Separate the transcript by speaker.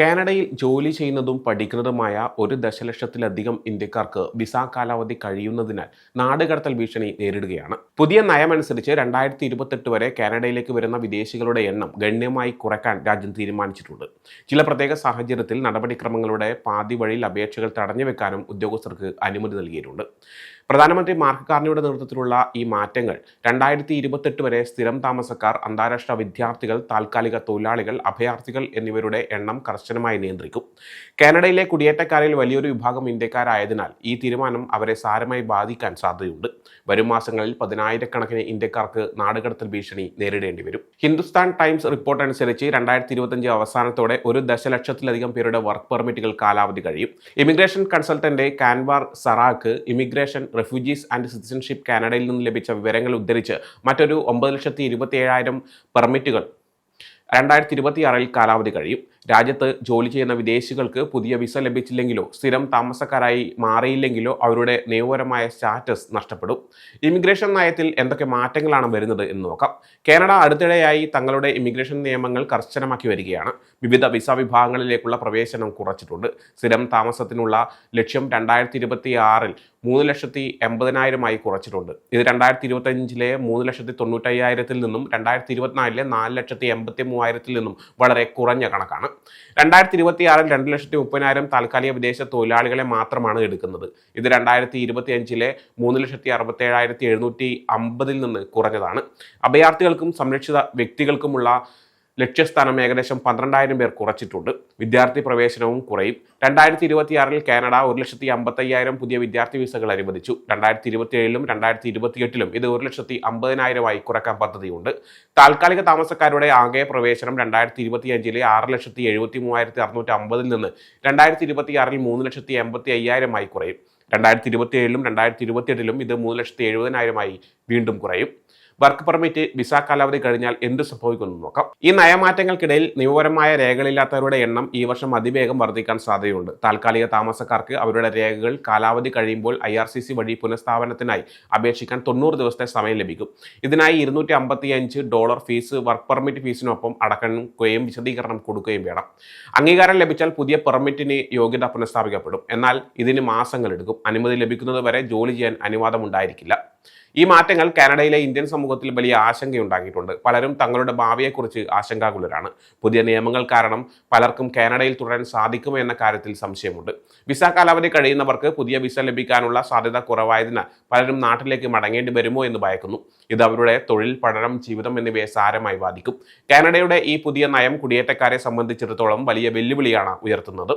Speaker 1: കാനഡയിൽ ജോലി ചെയ്യുന്നതും പഠിക്കുന്നതുമായ ഒരു ദശലക്ഷത്തിലധികം ഇന്ത്യക്കാർക്ക് വിസ കാലാവധി കഴിയുന്നതിനാൽ നാടുകടത്തൽ ഭീഷണി നേരിടുകയാണ്. പുതിയ നയമനുസരിച്ച് രണ്ടായിരത്തി ഇരുപത്തെട്ട് വരെ കാനഡയിലേക്ക് വരുന്ന വിദേശികളുടെ എണ്ണം ഗണ്യമായി കുറയ്ക്കാൻ രാജ്യം തീരുമാനിച്ചിട്ടുണ്ട്. ചില പ്രത്യേക സാഹചര്യത്തിൽ നടപടിക്രമങ്ങളുടെ പാതി വഴിയിൽ അപേക്ഷകൾ തടഞ്ഞു വെക്കാനും ഉദ്യോഗസ്ഥർക്ക് അനുമതി നൽകിയിട്ടുണ്ട്. പ്രധാനമന്ത്രി മാർക്ക് കാർണിയുടെ നേതൃത്വത്തിലുള്ള ഈ മാറ്റങ്ങൾ രണ്ടായിരത്തി ഇരുപത്തെട്ട് വരെ സ്ഥിരം താമസക്കാർ അന്താരാഷ്ട്ര വിദ്യാർത്ഥികൾ താൽക്കാലിക തൊഴിലാളികൾ അഭയാർത്ഥികൾ എന്നിവരുടെ എണ്ണം കർശനമായി നിയന്ത്രിക്കും. കാനഡയിലെ കുടിയേറ്റക്കാരിൽ വലിയൊരു വിഭാഗം ഇന്ത്യക്കാരായതിനാൽ ഈ തീരുമാനം അവരെ സാരമായി ബാധിക്കാൻ സാധ്യതയുണ്ട്. വരും മാസങ്ങളിൽ പതിനായിരക്കണക്കിന് ഇന്ത്യക്കാർക്ക് നാടുകടത്തൽ ഭീഷണി നേരിടേണ്ടി വരും. ഹിന്ദുസ്ഥാൻ ടൈംസ് റിപ്പോർട്ട് അനുസരിച്ച് രണ്ടായിരത്തി ഇരുപത്തഞ്ച് അവസാനത്തോടെ ഒരു ദശലക്ഷത്തിലധികം പേരുടെ വർക്ക് പെർമിറ്റുകൾ കാലാവധി കഴിയും. ഇമിഗ്രേഷൻ കൺസൾട്ടന്റ് കാൻവാർ സറാക്ക് ഇമിഗ്രേഷൻ റെഫ്യൂജീസ് ആൻഡ് സിറ്റിസൺഷിപ്പ് കാനഡയിൽ നിന്ന് ലഭിച്ച വിവരങ്ങൾ ഉദ്ധരിച്ച് മറ്റൊരു ഒമ്പത് ലക്ഷത്തി ഇരുപത്തി ഏഴായിരം പെർമിറ്റുകൾ രണ്ടായിരത്തി ഇരുപത്തിയാറിൽ കാലാവധി കഴിയും. രാജ്യത്ത് ജോലി ചെയ്യുന്ന വിദേശികൾക്ക് പുതിയ വിസ ലഭിച്ചില്ലെങ്കിലോ സ്ഥിരം താമസക്കാരായി മാറിയില്ലെങ്കിലോ അവരുടെ നിയമപരമായ സ്റ്റാറ്റസ് നഷ്ടപ്പെടും. ഇമിഗ്രേഷൻ നയത്തിൽ എന്തൊക്കെ മാറ്റങ്ങളാണ് വരുന്നത് എന്ന് നോക്കാം. കാനഡ അടുത്തിടെയായി തങ്ങളുടെ ഇമിഗ്രേഷൻ നിയമങ്ങൾ കർശനമാക്കി വരികയാണ്. വിവിധ വിസ വിഭാഗങ്ങളിലേക്കുള്ള പ്രവേശനം കുറച്ചിട്ടുണ്ട്. സ്ഥിരം താമസത്തിനുള്ള ലക്ഷ്യം രണ്ടായിരത്തി ഇരുപത്തി ആറിൽ മൂന്ന് ലക്ഷത്തി എൺപതിനായിരമായി കുറച്ചിട്ടുണ്ട്. ഇത് രണ്ടായിരത്തി ഇരുപത്തഞ്ചിലെ മൂന്ന് ലക്ഷത്തി തൊണ്ണൂറ്റയ്യായിരത്തിൽ നിന്നും രണ്ടായിരത്തി ഇരുപത്തിനാലിലെ നാല് ലക്ഷത്തി എൺപത്തി മൂവായിരത്തിൽ നിന്നും വളരെ കുറഞ്ഞ കണക്കാണ്. രണ്ടായിരത്തി ഇരുപത്തി ആറിൽ രണ്ട് ലക്ഷത്തി മുപ്പതിനായിരം താൽക്കാലിക വിദേശ തൊഴിലാളികളെ മാത്രമാണ് എടുക്കുന്നത്. ഇത് രണ്ടായിരത്തി ഇരുപത്തി അഞ്ചിലെ മൂന്ന് ലക്ഷത്തി അറുപത്തി ഏഴായിരത്തി എഴുന്നൂറ്റി അമ്പതിൽ നിന്ന് കുറഞ്ഞതാണ്. അഭയാർത്ഥികൾക്കും സംരക്ഷിത വ്യക്തികൾക്കുമുള്ള ലക്ഷ്യസ്ഥാനം ഏകദേശം പന്ത്രണ്ടായിരം പേർ കുറച്ചിട്ടുണ്ട്. വിദ്യാർത്ഥി പ്രവേശനവും കുറയും. രണ്ടായിരത്തി ഇരുപത്തിയാറിൽ കാനഡ ഒരു ലക്ഷത്തി അമ്പത്തയ്യായിരം പുതിയ വിദ്യാർത്ഥി വിസകൾ അനുവദിച്ചു. രണ്ടായിരത്തി ഇരുപത്തിയേഴിലും രണ്ടായിരത്തി ഇരുപത്തിയെട്ടിലും ഇത് ഒരു ലക്ഷത്തി അമ്പതിനായിരമായി കുറയ്ക്കാൻ പദ്ധതിയുണ്ട്. താൽക്കാലിക താമസക്കാരുടെ ആകെ പ്രവേശനം രണ്ടായിരത്തി ഇരുപത്തിയഞ്ചിലെ ആറ് ലക്ഷത്തി എഴുപത്തി മൂവായിരത്തി അറുന്നൂറ്റി അമ്പതിൽ നിന്ന് രണ്ടായിരത്തി ഇരുപത്തിയാറിൽ മൂന്ന് ലക്ഷത്തി എൺപത്തി അയ്യായിരമായി കുറയും. രണ്ടായിരത്തി ഇരുപത്തിയേഴിലും രണ്ടായിരത്തി ഇരുപത്തിയെട്ടിലും ഇത് മൂന്ന് ലക്ഷത്തി എഴുപതിനായിരമായി വീണ്ടും കുറയും. വർക്ക് പെർമിറ്റ് വിസ കാലാവധി കഴിഞ്ഞാൽ എന്ത് സംഭവിക്കുമെന്ന് നോക്കാം. ഈ നയമാറ്റങ്ങൾക്കിടയിൽ നിയമപരമായ രേഖകളില്ലാത്തവരുടെ എണ്ണം ഈ വർഷം അതിവേഗം വർദ്ധിക്കാൻ സാധ്യതയുണ്ട്. താൽക്കാലിക താമസക്കാർക്ക് അവരുടെ രേഖകൾ കാലാവധി കഴിയുമ്പോൾ ഐ ആർ സി സി വഴി പുനഃസ്ഥാപനത്തിനായി അപേക്ഷിക്കാൻ തൊണ്ണൂറ് ദിവസത്തെ സമയം ലഭിക്കും. ഇതിനായി ഇരുന്നൂറ്റി അമ്പത്തി അഞ്ച് ഡോളർ ഫീസ് വർക്ക് പെർമിറ്റ് ഫീസിനൊപ്പം അടക്കുകയും വിശദീകരണം കൊടുക്കുകയും വേണം. അംഗീകാരം ലഭിച്ചാൽ പുതിയ പെർമിറ്റിന് യോഗ്യത പുനഃസ്ഥാപിക്കപ്പെടും. എന്നാൽ ഇതിന് മാസങ്ങളെടുക്കും അനുമതി ലഭിക്കുന്നത് വരെ ജോലി ചെയ്യാൻ അനുവാദമുണ്ടായിരിക്കില്ല. ഈ മാറ്റങ്ങൾ കാനഡയിലെ ഇന്ത്യൻ സമൂഹത്തിൽ വലിയ ആശങ്കയുണ്ടാക്കിയിട്ടുണ്ട്. പലരും തങ്ങളുടെ ഭാവിയെക്കുറിച്ച് ആശങ്കാകുലരാണ്. പുതിയ നിയമങ്ങൾ കാരണം പലർക്കും കാനഡയിൽ തുടരാൻ സാധിക്കുമോ എന്ന കാര്യത്തിൽ സംശയമുണ്ട്. വിസ കാലാവധി കഴിയുന്നവർക്ക് പുതിയ വിസ ലഭിക്കാനുള്ള സാധ്യത കുറവായതിനാൽ പലരും നാട്ടിലേക്ക് മടങ്ങേണ്ടി വരുമോ എന്ന് ഭയക്കുന്നു. ഇത് അവരുടെ തൊഴിൽ പഠനം ജീവിതം എന്നിവയെ സാരമായി ബാധിക്കും. കാനഡയുടെ ഈ പുതിയ നയം കുടിയേറ്റക്കാരെ സംബന്ധിച്ചിടത്തോളം വലിയ വെല്ലുവിളിയാണ് ഉയർത്തുന്നത്.